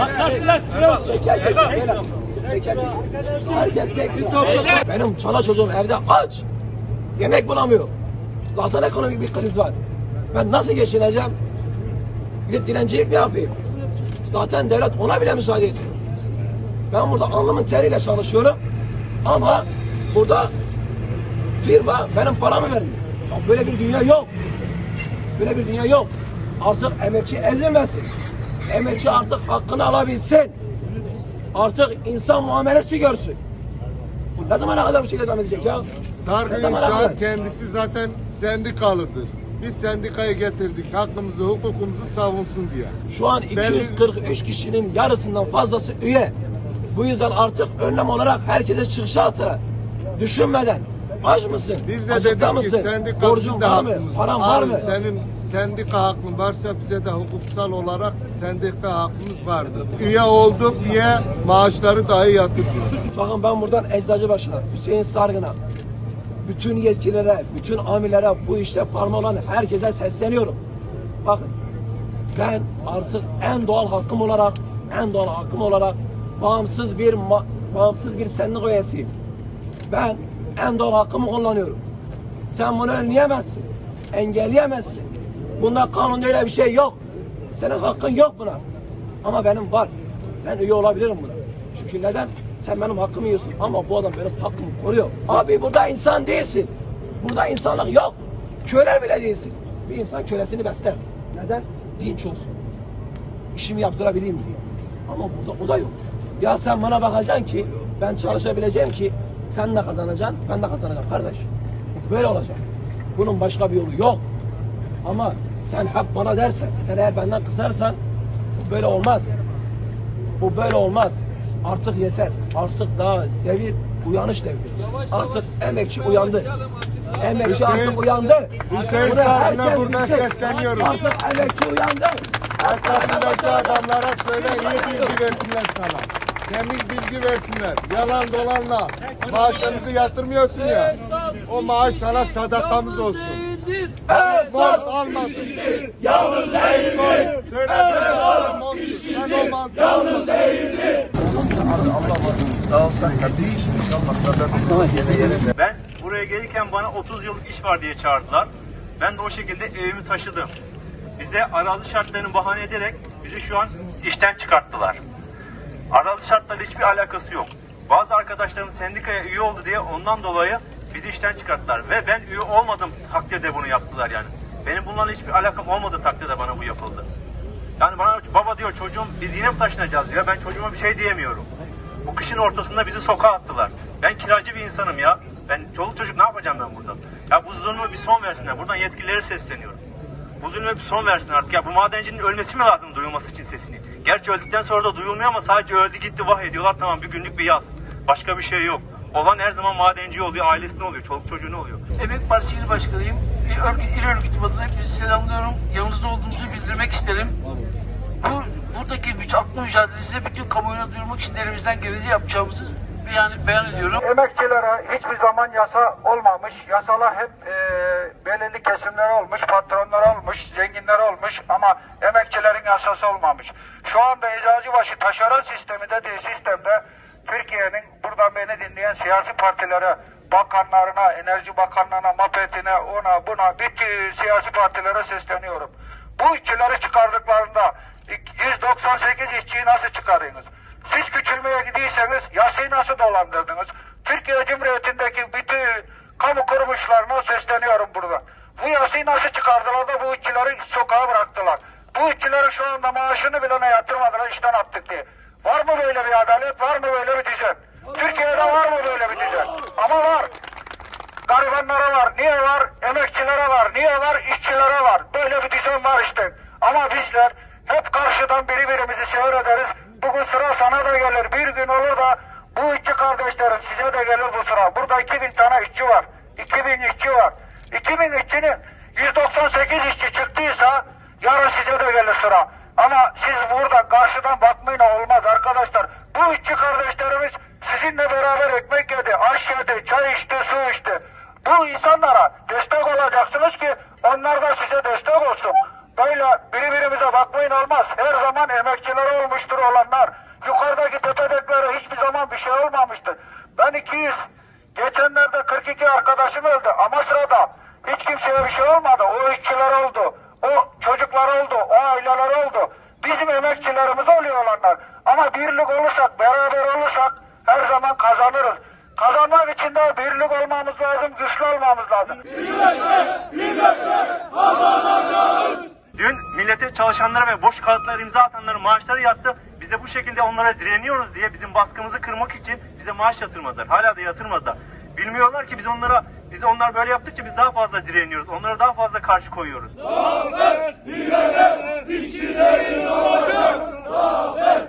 Arkadaşlar sıra olsun. Teker teker. beyler. Teker teker. Herkes tek sıra. Benim çala çocuğum evde aç. Yemek bulamıyor. Zaten ekonomik bir kriz var. Ben nasıl geçineceğim? Gidip dilencilik mi yapayım? Zaten devlet ona bile müsaade ediyor. Ben burada alnımın teriyle çalışıyorum. Ama burada firma benim paramı vermiyor. Ya böyle bir dünya yok. Böyle bir dünya yok. Artık emekçi ezilmesin. Emekçi artık hakkını alabilsin. Artık insan muamelesi görsün. Bu ne zamana kadar bu şekilde devam edecek ya? Sargı? İnşaat kendisi zaten sendikalıdır. Biz sendikayı getirdik hakkımızı, hukukumuzu savunsun diye. Şu an 243 kişinin yarısından fazlası üye. Bu yüzden artık önlem olarak herkese çıkışa atı. Düşünmeden. Aç mısın? Biz de Açıkta dedik ki mısın? sendika Borcun var mı? hakkımız. Paran var Abi, mı? Senin sendika hakkın varsa bize de hukuksal olarak sendika hakkımız vardır. Üye olduk diye maaşları dahi yatırmıyor. Bakın ben buradan Eczacıbaşı'na, Hüseyin Sargın'a, bütün yetkililere, bütün amirlere, bu işte parmağı olan herkese sesleniyorum. Bakın ben artık en doğal hakkım olarak, en doğal hakkım olarak bağımsız bir ma- bağımsız bir üyesiyim. Ben en doğal hakkımı kullanıyorum. Sen bunu önleyemezsin. Engelleyemezsin. Bunda kanunda öyle bir şey yok. Senin hakkın yok buna. Ama benim var. Ben üye olabilirim buna. Çünkü neden? Sen benim hakkımı yiyorsun ama bu adam benim hakkımı koruyor. Abi burada insan değilsin. Burada insanlık yok. Köle bile değilsin. Bir insan kölesini besler. Neden? Dinç olsun. İşimi yaptırabileyim diye. Ama burada o da yok. Ya sen bana bakacaksın ki ben çalışabileceğim ki sen de kazanacaksın, ben de kazanacağım kardeş. Böyle olacak. Bunun başka bir yolu yok. Ama sen hep bana dersen, sen eğer benden kızarsan bu böyle olmaz. Bu böyle olmaz. Artık yeter. Artık daha devir uyanış devri. Artık emekçi uyandı. Emekçi artık uyandı. Hüseyin herkes buradan bilsin. sesleniyorum. Artık emekçi uyandı. Etrafındaki adamlara söyle iyi bilgi versinler sana. Temiz bilgi versinler. Yalan dolanla maaşlarımızı yatırmıyorsun ya. O maaş sana sadakamız olsun. Borç almasın. Yalnız değildir. Sen o mantığı almasın. Ben buraya gelirken bana 30 yıllık iş var diye çağırdılar. Ben de o şekilde evimi taşıdım. Bize arazi şartlarını bahane ederek bizi şu an işten çıkarttılar. Arazi şartlarıyla hiçbir alakası yok. Bazı arkadaşlarım sendikaya üye oldu diye ondan dolayı bizi işten çıkarttılar. Ve ben üye olmadım takdirde bunu yaptılar yani. Benim bunlarla hiçbir alakam olmadığı takdirde bana bu yapıldı. Yani bana baba diyor çocuğum biz yine mi taşınacağız diyor. Ben çocuğuma bir şey diyemiyorum. Bu kışın ortasında bizi sokağa attılar. Ben kiracı bir insanım ya. Ben çoluk çocuk ne yapacağım ben burada? Ya bu zulmü bir son versinler. Buradan yetkililere sesleniyorum. Bu zulme bir son versin artık. Ya bu madencinin ölmesi mi lazım duyulması için sesini? Gerçi öldükten sonra da duyulmuyor ama sadece öldü gitti vah ediyorlar tamam bir günlük bir yaz. Başka bir şey yok. Olan her zaman madenci oluyor, ailesi ne oluyor, çoluk çocuğu ne oluyor? Emek Partisi İl Başkanıyım. İl Örgüt, İl Örgütü adına hepinizi selamlıyorum. Yanınızda olduğumuzu bildirmek isterim. Bu, buradaki güç haklı mücadelesinde bütün kamuoyuna duyurmak için elimizden geleni yapacağımızı yani beyan ediyorum. Emekçilere hiçbir zaman yasa olmamış. Yasalar hep e, belirli kesimler olmuş, patronlar olmuş, zenginler olmuş ama emekçilerin yasası olmamış. Şu anda Eczacıbaşı taşeron sistemi dediği sistemde Türkiye'nin buradan beni dinleyen siyasi partilere, bakanlarına, enerji bakanlığına, mapetine, ona buna bütün siyasi partilere sesleniyorum. Bu işçileri çıkardıklarında 198 işçiyi nasıl çıkarıyorsunuz? Siz küçülmeye gidiyseniz yasayı nasıl dolandırdınız? Türkiye Cumhuriyeti'ndeki bütün kamu kuruluşlarına sesleniyorum burada. Bu yasayı nasıl çıkardılar da bu işçileri sokağa bıraktılar? Bu işçileri şu anda maaşını bile ona yatırmadılar işten attık diye. Var mı böyle bir adalet? Var mı böyle bir düzen? Türkiye'de var mı böyle bir düzen? Ama var. Garibanlara var. Niye var? Emekçilere var. Niye var? İşçilere var. Böyle bir düzen var işte. Ama bizler hep karşıdan birbirimizi seyrederiz. Bugün sıra sana da gelir. Bir gün olur da bu işçi kardeşlerim size de gelir bu sıra. Burada 2000 tane işçi var. 2000 işçi var. 2000 işçinin 198 işçi yarın size de gelir sıra. Ama siz burada karşıdan bakmayın olmaz arkadaşlar. Bu işçi kardeşlerimiz sizinle beraber ekmek yedi, aş yedi, çay içti, su içti. Bu insanlara destek olacaksınız ki onlar da size destek olsun. Böyle birbirimize bakmayın olmaz. Her zaman emekçiler olmuştur, olanlar, yukarıdaki tepedeklere hiçbir zaman bir şey olmamıştır. Ben 200, geçenlerde 42 arkadaşım öldü ama sırada hiç kimseye bir şey olmadı. O işçiler oldu, o çocuklar oldu, o aileler oldu. Bizim emekçilerimiz oluyor olanlar. Ama birlik olursak, beraber olursak her zaman kazanırız. Kazanmak için de birlik olmamız lazım, güçlü olmamız lazım. Dün millete çalışanlara ve boş kağıtlara imza atanların maaşları yattı. Biz de bu şekilde onlara direniyoruz diye bizim baskımızı kırmak için bize maaş yatırmadılar. Hala da yatırmadılar. Bilmiyorlar ki biz onlara biz onlar böyle yaptıkça biz daha fazla direniyoruz. Onlara daha fazla karşı koyuyoruz. Zafer,